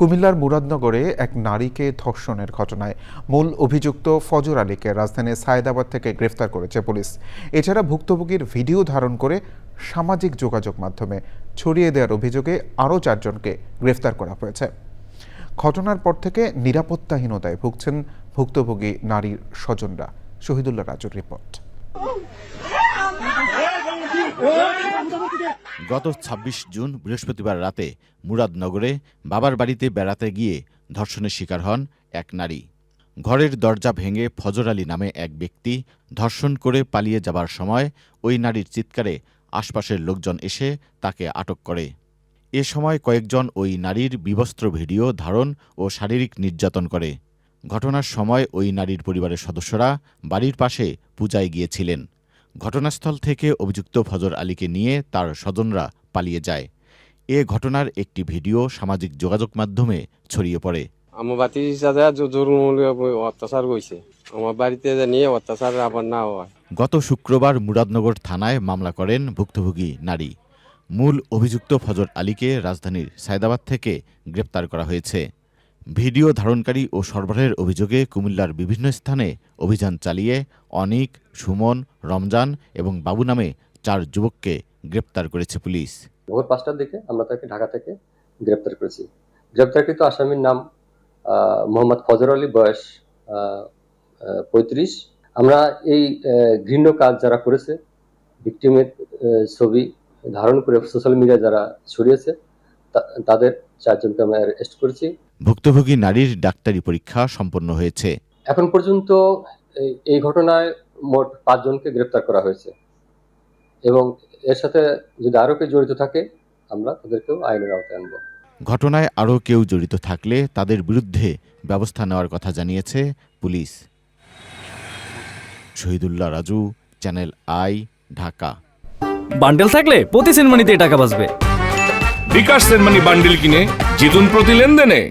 কুমিল্লার মুরাদনগরে এক নারীকে ধর্ষণের ঘটনায় মূল অভিযুক্ত ফজর আলীকে রাজধানীর সায়েদাবাদ থেকে গ্রেফতার করেছে পুলিশ। এছাড়া ভুক্তভোগীর ভিডিও ধারণ করে সামাজিক যোগাযোগ মাধ্যমে ছড়িয়ে দেওয়ার অভিযোগে আরও চারজনকে গ্রেফতার করা হয়েছে। ঘটনার পর থেকে নিরাপত্তাহীনতায় ভুগছেন ভুক্তভোগী নারীর স্বজনরা। শহীদুল্লাহ রাজুর রিপোর্ট। গত ২৬ জুন বৃহস্পতিবার রাতে মুরাদনগরে বাবার বাড়িতে বেড়াতে গিয়ে ধর্ষণের শিকার হন এক নারী। ঘরের দরজা ভেঙে ফজর আলী নামে এক ব্যক্তি ধর্ষণ করে পালিয়ে যাবার সময় ওই নারীর চিৎকারে আশপাশের লোকজন এসে তাকে আটক করে। এ সময় কয়েকজন ওই নারীর বিবস্ত্র ভিডিও ধারণ ও শারীরিক নির্যাতন করে। ঘটনার সময় ওই নারীর পরিবারের সদস্যরা বাড়ির পাশে পূজায় গিয়েছিলেন। ঘটনাস্থল থেকে অভিযুক্ত ফজর আলীকে নিয়ে তার স্বজনরা পালিয়ে যায়। এ ঘটনার একটি ভিডিও সামাজিক যোগাযোগ মাধ্যমে ছড়িয়ে পড়ে। আমার বাতি অত্যাচার করছে আমার বাড়িতে নিয়ে অত্যাচার আবার না হয়। গত শুক্রবার মুরাদনগর থানায় মামলা করেন ভুক্তভোগী নারী। মূল অভিযুক্ত ফজর আলীকে রাজধানীর সায়দাবাদ থেকে গ্রেপ্তার করা হয়েছে। ভিডিও ধারণকারী ও সরবরাহের অভিযোগে কুমিল্লার বিভিন্ন স্থানে অভিযান চালিয়ে অনিক, সুমন, রমজান এবং বাবু নামে চার যুবককে গ্রেপ্তার করেছে পুলিশ। ভোর পাঁচটার দিকে আমরা তাকে ঢাকা থেকে গ্রেপ্তার করেছি। গ্রেপ্তারকৃত আসামির নাম মোহাম্মদ ফজর আলী, বয়স পঁয়ত্রিশ। আমরা এই ঘৃণ্য কাজ যারা করেছে ভিক্টিমের ছবি ধারণ করে সোশ্যাল মিডিয়া যারা ছড়িয়েছে তাদের চারজনকে আমরা অ্যারেস্ট করেছি। ভুক্তভোগী নারীর ডাক্তারি পরীক্ষা সম্পন্ন হয়েছে। এখন পর্যন্ত এই- এই ঘটনায় মোট পাঁচজনকে গ্রেপ্তার করা হয়েছে। এবং এর সাথে যদি আরও কেউ জড়িত থাকে আমরা তাদেরকেও আইনের আওতায় আনব। ঘটনায় আরও কেউ জড়িত থাকলে তাদের বিরুদ্ধে ব্যবস্থা নেওয়ার কথা জানিয়েছে police. Shahidullah Raju channel I Dhaka. Bundle থাকলে প্রতি সিনেমানিতে টাকা বাঁচবে। বিকাশ সেনমানি বান্ডিল কিনে জিতুন প্রতি লেনদেনে।